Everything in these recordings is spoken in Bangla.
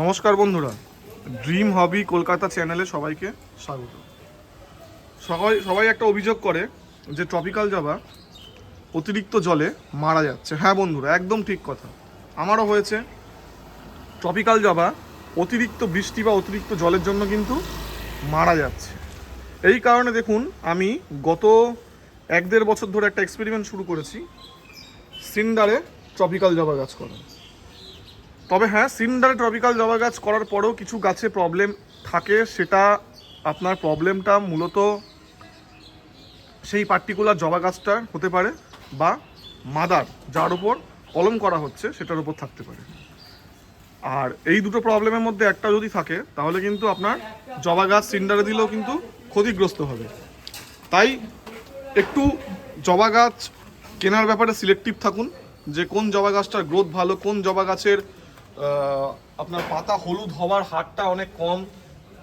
নমস্কার বন্ধুরা ড্রিম হবি কলকাতা চ্যানেলে সবাইকে স্বাগত। সবাই সবাই একটা অভিযোগ করে যে ট্রপিক্যাল জবা অতিরিক্ত জলে মারা যাচ্ছে। হ্যাঁ বন্ধুরা, একদম ঠিক কথা। আমারও হয়েছে ট্রপিক্যাল জবা অতিরিক্ত বৃষ্টি বা অতিরিক্ত জলের জন্য কিন্তু মারা যাচ্ছে। এই কারণে দেখুন, আমি গত এক দেড় বছর ধরে একটা এক্সপেরিমেন্ট শুরু করেছি। সিন্ডারে ট্রপিক্যাল জবা গাছ করা তবে হ্যাঁ সিন্ডারে ট্রপিক্যাল জবা গাছ করার পরেও কিছু গাছে প্রবলেম থাকে। সেটা আপনার প্রবলেমটা মূলত সেই পার্টিকুলার জবা গাছটার হতে পারে বা মাদার, যার উপর কলম করা হচ্ছে, সেটার উপর থাকতে পারে। আর এই দুটো প্রবলেমের মধ্যে একটা যদি থাকে, তাহলে কিন্তু আপনার জবা গাছ সিন্ডারে দিলেও কিন্তু ক্ষতিগ্রস্ত হবে। তাই একটু জবা গাছ কেনার ব্যাপারে সিলেক্টিভ থাকুন, যে কোন জবা গাছটার গ্রোথ ভালো, কোন জবা গাছের আপনার পাতা হলুদ হওয়ার হারটা অনেক কম।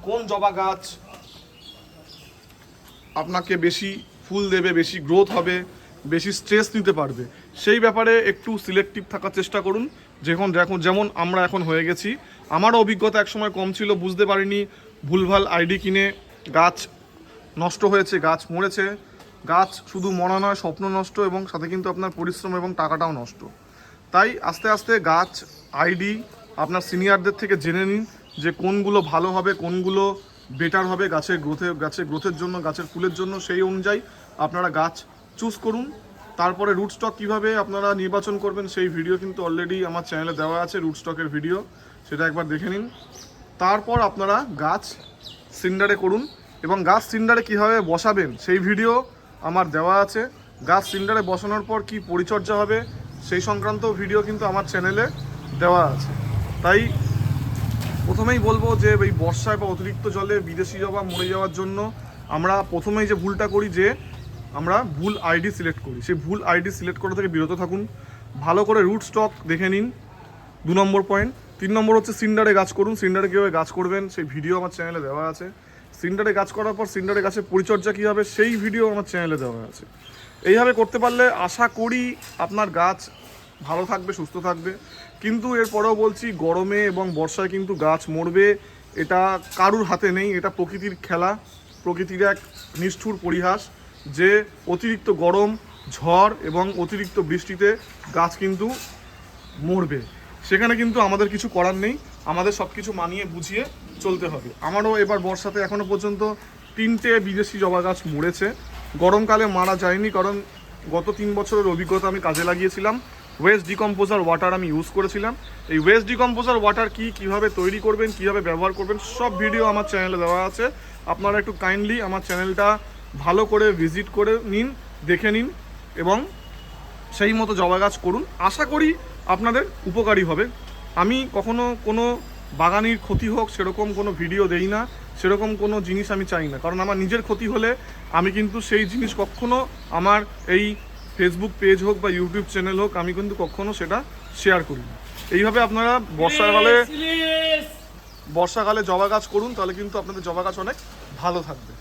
কোন জবা গাছ আপনাকে বেশি ফুল দেবে, বেশি গ্রোথ হবে, বেশি স্ট্রেস নিতে পারবে? সেই ব্যাপারে একটু সিলেক্টিভ থাকার চেষ্টা করুন। যখন দেখুন, যেমন আমরা এখন হয়ে গেছি। আমারও অভিজ্ঞতা একসময় কম ছিল, বুঝতে পারিনি। ভুলভাল আইডি কিনে গাছ নষ্ট হয়েছে, গাছ মরেছে। গাছ শুধু মরা নয়, স্বপ্ন নষ্ট এবং সাথে কিন্তু আপনার পরিশ্রম এবং টাকাটাও নষ্ট। তাই আস্তে আস্তে গাছ আইডি, আপনার সিনিয়রদের থেকে জেনে নিন যে কোনগুলো ভালো হবে, কোনগুলো বেটার হবে গাছের গ্রোথে গাছের গ্রোথের জন্য, গাছের ফুলের জন্য, সেই অনুযায়ী আপনারা গাছ চুজ করুন। তারপরে রুট স্টক কীভাবে আপনারা নির্বাচন করবেন, সেই ভিডিও কিন্তু অলরেডি আমার চ্যানেলে দেওয়া আছে রুট স্টকের ভিডিও সেটা একবার দেখে নিন। তারপর আপনারা গাছ সিন্ডারে করুন এবং গাছ সিন্ডারে কীভাবে বসাবেন, সেই ভিডিও আমার দেওয়া আছে। গাছ সিন্ডারে বসানোর পর কি পরিচর্যা হবে, সেই সংক্রান্ত ভিডিও কিন্তু আমার চ্যানেলে দেওয়া আছে। তাই প্রথমেই বলব যে এই বর্ষায় বা অতিরিক্ত জলে বিদেশি জবা মরে যাওয়ার জন্য আমরা প্রথমেই যে ভুলটা করি যে আমরা ভুল আইডি সিলেক্ট করি। সেই ভুল আইডি সিলেক্ট করা থেকে বিরত থাকুন। ভালো করে রুট স্টক দেখে নিন। দু নম্বর পয়েন্ট তিন নম্বর হচ্ছে সিন্ডারে গাছ করুন। সিন্ডারে কীভাবে গাছ করবেন সেই ভিডিও আমার চ্যানেলে দেওয়া আছে। সিন্ডারে গাছ করার পর সিন্ডারে গাছের পরিচর্যা কী হবে সেই ভিডিও আমার চ্যানেলে দেওয়া আছে। এইভাবে করতে পারলে আশা করি আপনার গাছ ভালো থাকবে, সুস্থ থাকবে। কিন্তু এরপরেও বলছি, গরমে এবং বর্ষায় কিন্তু গাছ মরবে, এটা কারুর হাতে নেই, এটা প্রকৃতির খেলা। প্রকৃতির এক নিষ্ঠুর পরিহাস যে অতিরিক্ত গরম, ঝড় এবং অতিরিক্ত বৃষ্টিতে গাছ কিন্তু মরবে। সেখানে কিন্তু আমাদের কিছু করার নেই, আমাদের সব কিছু মানিয়ে বুঝিয়ে চলতে হবে। আমারও এবার বর্ষাতে এখনও পর্যন্ত তিনটে বিদেশি জবা গাছ মরেছে। গরমকালে মারা যায়নি, কারণ গত তিন বছরের অভিজ্ঞতা আমি কাজে লাগিয়েছিলাম। ওয়েস্ট ডিকম্পোজার ওয়াটার আমি ইউজ করেছিলাম। এই ওয়েস্ট ডিকম্পোজার ওয়াটার কি, কীভাবে তৈরি করবেন, কীভাবে ব্যবহার করবেন, সব ভিডিও আমার চ্যানেলে দেওয়া আছে। আপনারা একটু কাইন্ডলি আমার চ্যানেলটা ভালো করে ভিজিট করে নিন, দেখে নিন এবং সেই মতো জবা গাছ করুন। আশা করি আপনাদের উপকারী হবে। আমি কখনো কোনো বাগানির ক্ষতি হোক, সেরকম কোনো ভিডিও দেই না, সেরকম কোনো জিনিস আমি চাই না। কারণ আমার নিজের ক্ষতি হলে আমি কিন্তু সেই জিনিস কখনো আমার এই ফেসবুক পেজ হোক বা ইউটিউব চ্যানেল হোক আমি কিন্তু কখনো সেটা শেয়ার করি না এইভাবে আপনারা বর্ষাকালে বর্ষাকালে জবা গাছ করুন তাহলে কিন্তু আপনাদের জবা গাছ অনেক ভালো থাকবে।